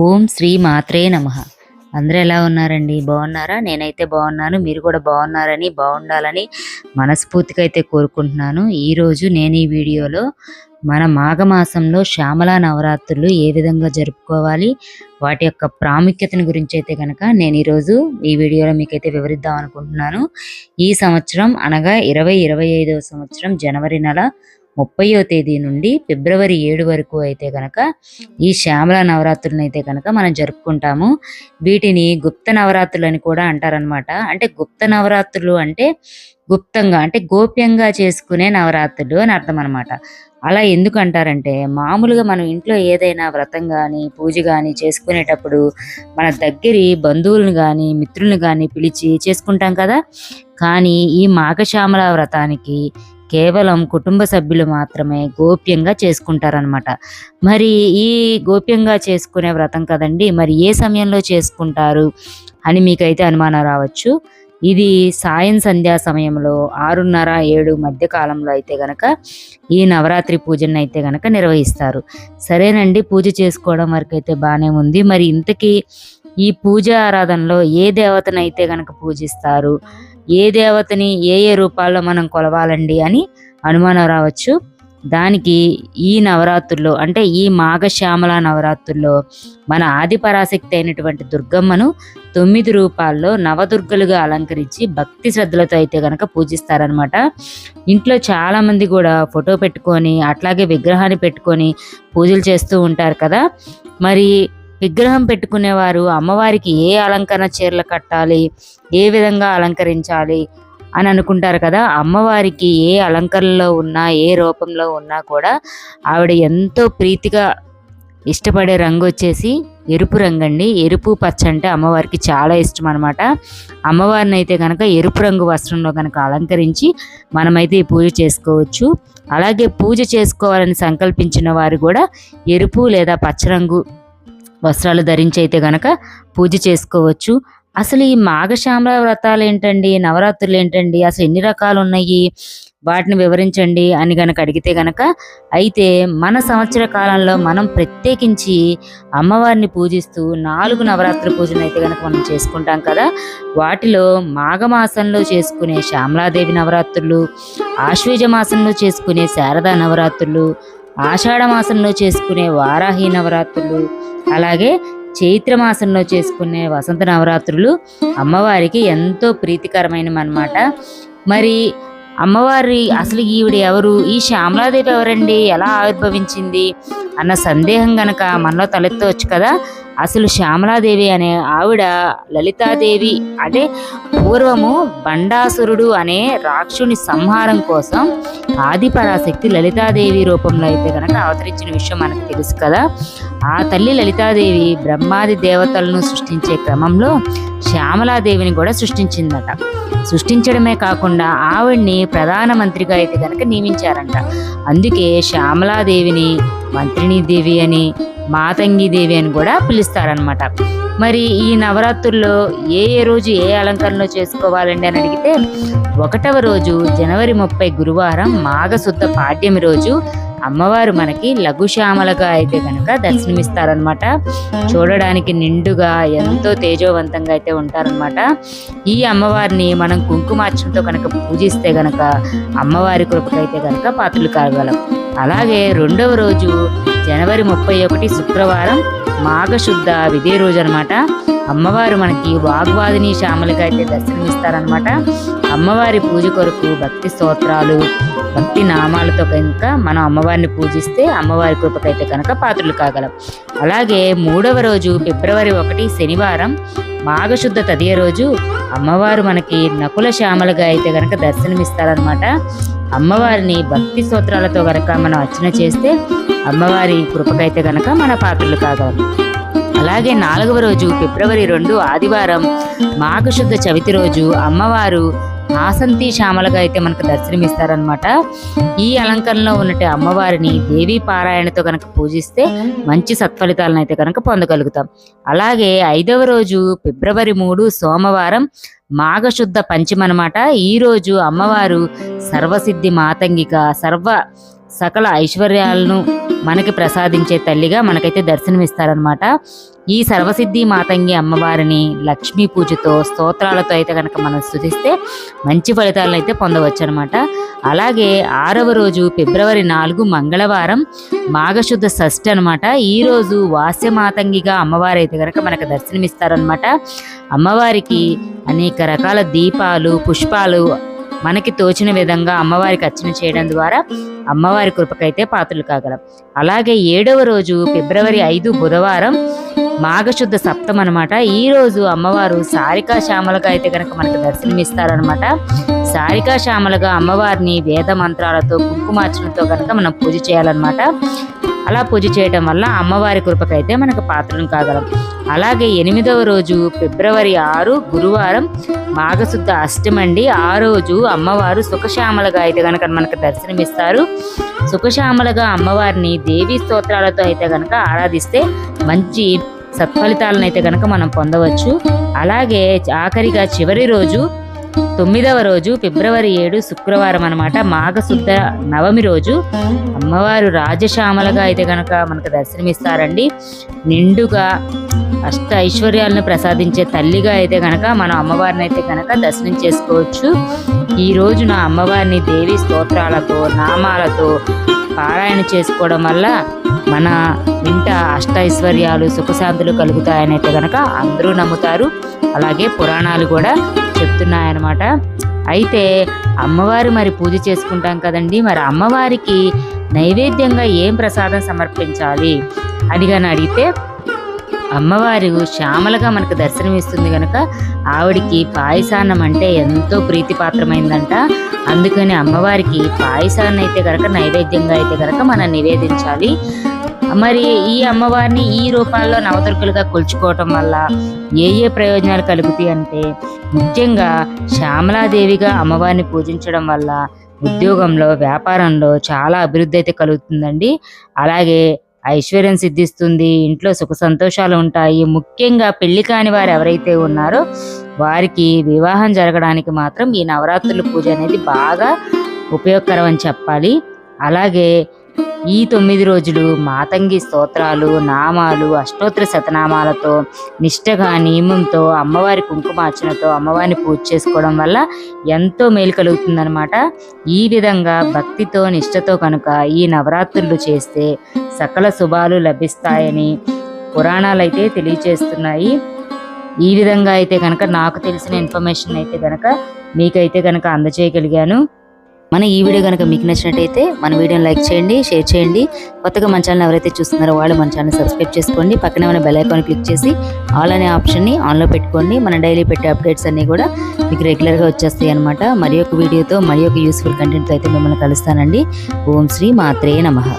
ఓం శ్రీ మాత్రే నమ. అందరూ ఎలా ఉన్నారండి? బాగున్నారా? నేనైతే బాగున్నాను. మీరు కూడా బాగున్నారని బాగుండాలని మనస్ఫూర్తిగా అయితే కోరుకుంటున్నాను. ఈరోజు నేను ఈ వీడియోలో మన మాఘమాసంలో శ్యామల నవరాత్రులు ఏ విధంగా జరుపుకోవాలి వాటి యొక్క ప్రాముఖ్యతను గురించి అయితే కనుక నేను ఈరోజు ఈ వీడియోలో మీకైతే వివరిద్దాం అనుకుంటున్నాను. ఈ సంవత్సరం అనగా ఇరవై ఇరవై ఐదవ సంవత్సరం జనవరి నెల ముప్పయో తేదీ నుండి ఫిబ్రవరి ఏడు వరకు అయితే కనుక ఈ శ్యామల నవరాత్రులను అయితే కనుక మనం జరుపుకుంటాము. వీటిని గుప్త నవరాత్రులు అని కూడా అంటారనమాట అంటే గుప్త నవరాత్రులు అంటే గుప్తంగా అంటే గోప్యంగా చేసుకునే నవరాత్రులు అని అర్థం అనమాట అలా ఎందుకు అంటారంటే మామూలుగా మనం ఇంట్లో ఏదైనా వ్రతం కానీ పూజ కానీ చేసుకునేటప్పుడు మన దగ్గరి బంధువులను కానీ మిత్రులను కానీ పిలిచి చేసుకుంటాం కదా. కానీ ఈ మాఘశ్యామల వ్రతానికి కేవలం కుటుంబ సభ్యులు మాత్రమే గోప్యంగా చేసుకుంటారనమాట మరి ఈ గోప్యంగా చేసుకునే వ్రతం కదండి మరి ఏ సమయంలో చేసుకుంటారు అని మీకైతే అనుమానం రావచ్చు. ఇది సాయం సంధ్యా సమయంలో ఆరున్నర ఏడు మధ్య కాలంలో అయితే గనక ఈ నవరాత్రి పూజను అయితే గనక నిర్వహిస్తారు. సరేనండి పూజ చేసుకోవడం వరకు అయితే బాగానే ఉంది. మరి ఇంతకీ ఈ పూజ ఆరాధనలో ఏ దేవతనైతే గనక పూజిస్తారు? ఏ దేవతని ఏ ఏ రూపాల్లో మనం కొలవాలండి అని అనుమానం రావచ్చు. దానికి ఈ నవరాత్రుల్లో అంటే ఈ మాఘశ్యామల నవరాత్రుల్లో మన ఆది పరాశక్తి అయినటువంటి దుర్గమ్మను తొమ్మిది రూపాల్లో నవదుర్గలుగా అలంకరించి భక్తి శ్రద్ధలతో అయితే కనుక పూజిస్తారనమాట ఇంట్లో చాలా మంది కూడా ఫోటో పెట్టుకొని అట్లాగే విగ్రహాన్ని పెట్టుకొని పూజలు చేస్తూ ఉంటారు కదా. మరి విగ్రహం పెట్టుకునేవారు అమ్మవారికి ఏ అలంకరణ చీరలు కట్టాలి ఏ విధంగా అలంకరించాలి అని అనుకుంటారు కదా అమ్మవారికి ఏ అలంకరణలో ఉన్నా ఏ రూపంలో ఉన్నా కూడా ఆవిడ ఎంతో ప్రీతిగా ఇష్టపడే రంగు వచ్చేసి ఎరుపు రంగు అండి. ఎరుపు పచ్చ అంటే అమ్మవారికి చాలా ఇష్టం అనమాట అమ్మవారిని అయితే కనుక ఎరుపు రంగు వస్త్రంలో కనుక అలంకరించి మనమైతే ఈ పూజ చేసుకోవచ్చు. అలాగే పూజ చేసుకోవాలని సంకల్పించిన వారు కూడా ఎరుపు లేదా పచ్చ రంగు వస్త్రాలు ధరించి అయితే గనక పూజ చేసుకోవచ్చు. అసలు ఈ మాఘశ్యామల వ్రతాలు ఏంటండి నవరాత్రులు ఏంటండి అసలు ఎన్ని రకాలు ఉన్నాయి వాటిని వివరించండి అని గనక అడిగితే గనక అయితే మన సంవత్సర కాలంలో మనం ప్రత్యేకించి అమ్మవారిని పూజిస్తూ నాలుగు నవరాత్రి పూజలు అయితే గనక మనం చేసుకుంటాం కదా వాటిలో మాఘమాసంలో చేసుకునే శ్యామలాదేవి నవరాత్రులు ఆశ్వేజ మాసంలో చేసుకునే శారదా నవరాత్రులు ఆషాఢ మాసంలో చేసుకునే వారాహి నవరాత్రులు అలాగే చైత్ర మాసంలో చేసుకునే వసంత నవరాత్రులు అమ్మవారికి ఎంతో ప్రీతికరమైనవి అన్నమాట మరి అమ్మవారి అసలు ఈవిడ ఎవరు? ఈ శ్యామలాదేవి ఎవరండి? ఎలా ఆవిర్భవించింది? అన్న సందేహం గనక మనలో తలెత్తవచ్చు కదా. అసలు శ్యామలాదేవి అనే ఆవిడ లలితాదేవి అంటే పూర్వము బండాసురుడు అనే రాక్షుని సంహారం కోసం ఆదిపరాశక్తి లలితాదేవి రూపంలో అయితే కనుక అవతరించిన విషయం మనకు తెలుసు కదా. ఆ తల్లి లలితాదేవి బ్రహ్మాది దేవతలను సృష్టించే క్రమంలో శ్యామలాదేవిని కూడా సృష్టించిందట. సృష్టించడమే కాకుండా ఆవిడ్ని ప్రధానమంత్రిగా అయితే కనుక నియమించారంట. అందుకే శ్యామలాదేవిని మంత్రిని దేవి అని మాతంగి దేవి అని కూడా పిలుస్తారనమాట మరి ఈ నవరాత్రుల్లో ఏ ఏ రోజు ఏ అలంకరణలో చేసుకోవాలండి అని అడిగితే ఒకటవ రోజు జనవరి ముప్పై గురువారం మాఘశుద్ధ పాడ్యమి రోజు అమ్మవారు మనకి లఘుశ్యామలగా అయితే కనుక దర్శనమిస్తారనమాట చూడడానికి నిండుగా ఎంతో తేజోవంతంగా అయితే ఉంటారనమాట ఈ అమ్మవారిని మనం కుంకుమార్చంతో కనుక పూజిస్తే గనక అమ్మవారి కృపకైతే కనుక పాత్రలు కాగలం. అలాగే రెండవ రోజు జనవరి ముప్పై ఒకటి శుక్రవారం మాఘశుద్ధ విదే రోజు అనమాట అమ్మవారు మనకి వాగ్వాదిని శ్యామలుగా అయితే దర్శనమిస్తారనమాట. అమ్మవారి పూజ కొరకు భక్తి స్తోత్రాలు భక్తి నామాలతో కనుక మనం అమ్మవారిని పూజిస్తే అమ్మవారి కృపకైతే కనుక పాత్రలు కాగలం. అలాగే మూడవ రోజు ఫిబ్రవరి ఒకటి శనివారం మాఘశుద్ధ తదియ రోజు అమ్మవారు మనకి నకుల శ్యామలుగా అయితే కనుక దర్శనమిస్తారనమాట. అమ్మవారిని భక్తి స్తోత్రాలతో కనుక మనం అర్చన చేస్తే అమ్మవారి కృపకైతే గనక మన పాత్రలు కాగలం అలాగే నాలుగవ రోజు ఫిబ్రవరి రెండు ఆదివారం మాఘశుద్ధ చవితి రోజు అమ్మవారు ఆసంతి శ్యామలుగా అయితే మనకు దర్శనమిస్తారనమాట ఈ అలంకరణలో ఉన్నట్టు అమ్మవారిని దేవీ పారాయణతో కనుక పూజిస్తే మంచి సత్ఫలితాలను అయితే కనుక పొందగలుగుతాం. అలాగే ఐదవ రోజు ఫిబ్రవరి మూడు సోమవారం మాఘశుద్ధ పంచమనమాట ఈ రోజు అమ్మవారు సర్వసిద్ధి మాతంగిక సర్వ సకల ఐశ్వర్యాలను మనకి ప్రసాదించే తల్లిగా మనకైతే దర్శనమిస్తారనమాట ఈ సర్వసిద్ధి మాతంగి అమ్మవారిని లక్ష్మీ పూజతో స్తోత్రాలతో అయితే కనుక మనం స్థుతిస్తే మంచి ఫలితాలను అయితే పొందవచ్చు అనమాట అలాగే ఆరవ రోజు ఫిబ్రవరి నాలుగు మంగళవారం మాఘశుద్ధ షష్ఠి అనమాట ఈ రోజు వాస్యమాతంగిగా అమ్మవారు అయితే కనుక మనకు దర్శనమిస్తారనమాట అమ్మవారికి అనేక రకాల దీపాలు పుష్పాలు మనకి తోచిన విధంగా అమ్మవారికి అర్చన చేయడం ద్వారా అమ్మవారి కృపకైతే పాత్రలు కాగలం. అలాగే ఏడవ రోజు ఫిబ్రవరి ఐదు బుధవారం మాఘశుద్ధ సప్తం అనమాట ఈ రోజు అమ్మవారు సారికా శ్యామలుగా అయితే కనుక మనకు దర్శనమిస్తారనమాట సారికా శ్యామలుగా అమ్మవారిని వేద మంత్రాలతో కుంకుమార్చనతో కనుక మనం పూజ చేయాలన్నమాట. అలా పూజ చేయడం వల్ల అమ్మవారి కృపకైతే మనకు పాత్రలు కాగలం. అలాగే ఎనిమిదవ రోజు ఫిబ్రవరి ఆరు గురువారం మాఘశుద్ధ అష్టమండి ఆ రోజు అమ్మవారు సుఖశ్యామలుగా అయితే కనుక మనకు దర్శనమిస్తారు. సుఖశ్యామలుగా అమ్మవారిని దేవీ స్తోత్రాలతో అయితే కనుక ఆరాధిస్తే మంచి సత్ఫలితాలను అయితే కనుక మనం పొందవచ్చు. అలాగే ఆఖరిగా చివరి రోజు తొమ్మిదవ రోజు ఫిబ్రవరి ఏడు శుక్రవారం అనమాట మాఘశుద్ధ నవమి రోజు. అమ్మవారు రాజశ్యామలగా అయితే కనుక మనకు దర్శనమిస్తారండి. నిండుగా అష్ట ఐశ్వర్యాలను ప్రసాదించే తల్లిగా అయితే కనుక మనం అమ్మవారిని అయితే కనుక దర్శనం చేసుకోవచ్చు. ఈ రోజున అమ్మవారిని దేవి స్తోత్రాలతో నామాలతో పారాయణ చేసుకోవడం వల్ల మన ఇంట అష్ట ఐశ్వర్యాలు సుఖశాంతులు కలుగుతాయనైతే కనుక అందరూ నమ్ముతారు. అలాగే పురాణాలు కూడా చెప్తున్నాయన్నమాట. అయితే అమ్మవారు మరి పూజ చేసుకుంటాం కదండి. మరి అమ్మవారికి నైవేద్యంగా ఏం ప్రసాదం సమర్పించాలి అని కానీ అడిగితే అమ్మవారు శ్యామలగా మనకు దర్శనమిస్తుంది కనుక ఆవిడికి పాయసాన్నం అంటే ఎంతో ప్రీతిపాత్రమైందంట. అందుకని అమ్మవారికి పాయసాన్ని అయితే కనుక నైవేద్యంగా అయితే కనుక మనం నివేదించాలి. మరి ఈ అమ్మవారిని ఈ రూపాల్లో నవదుర్గలుగా కొలుచుకోవటం వల్ల ఏ ఏ ప్రయోజనాలు కలుగుతాయి అంటే ముఖ్యంగా శ్యామలాదేవిగా అమ్మవారిని పూజించడం వల్ల ఉద్యోగంలో వ్యాపారంలో చాలా అభివృద్ధి అయితే కలుగుతుందండి. అలాగే ఐశ్వర్యం సిద్ధిస్తుంది ఇంట్లో సుఖ సంతోషాలు ఉంటాయి. ముఖ్యంగా పెళ్ళి కాని వారు ఎవరైతే ఉన్నారో వారికి వివాహం జరగడానికి మాత్రం ఈ నవరాత్రుల పూజ అనేది బాగా ఉపయోగకరం అని చెప్పాలి. అలాగే ఈ తొమ్మిది రోజులు మాతంగి స్తోత్రాలు నామాలు అష్టోత్తర శతనామాలతో నిష్టగా నియమంతో అమ్మవారి కుంకుమార్చనతో అమ్మవారిని పూజ చేసుకోవడం వల్ల ఎంతో మేలు కలుగుతుందనమాట ఈ విధంగా భక్తితో నిష్టతో కనుక ఈ నవరాత్రులు చేస్తే సకల శుభాలు లభిస్తాయని పురాణాలు అయితే తెలియచేస్తున్నాయి ఈ విధంగా అయితే కనుక నాకు తెలిసిన ఇన్ఫర్మేషన్ అయితే కనుక మీకైతే కనుక అందజేయగలిగాను. మన ఈ వీడియో కనుక మీకు నచ్చినట్టయితే మన వీడియోని లైక్ చేయండి షేర్ చేయండి. కొత్తగా మన ఛానల్ ఎవరైతే చూస్తున్నారో వాళ్ళు మన ఛానల్ సబ్స్క్రైబ్ చేసుకోండి. పక్కనే మన బెల్ ఐకాన్ క్లిక్ చేసి ఆల్ అనే ఆప్షన్ని ఆన్లో పెట్టుకోండి. మన డైలీ పెట్టే అప్డేట్స్ అన్నీ కూడా మీకు రెగ్యులర్గా వచ్చేస్తాయి అనమాట మరి ఒక వీడియోతో మరి ఒక యూస్ఫుల్ కంటెంట్తో అయితే మిమ్మల్ని కలుస్తానండి. ఓం శ్రీ మాత్రే నమః.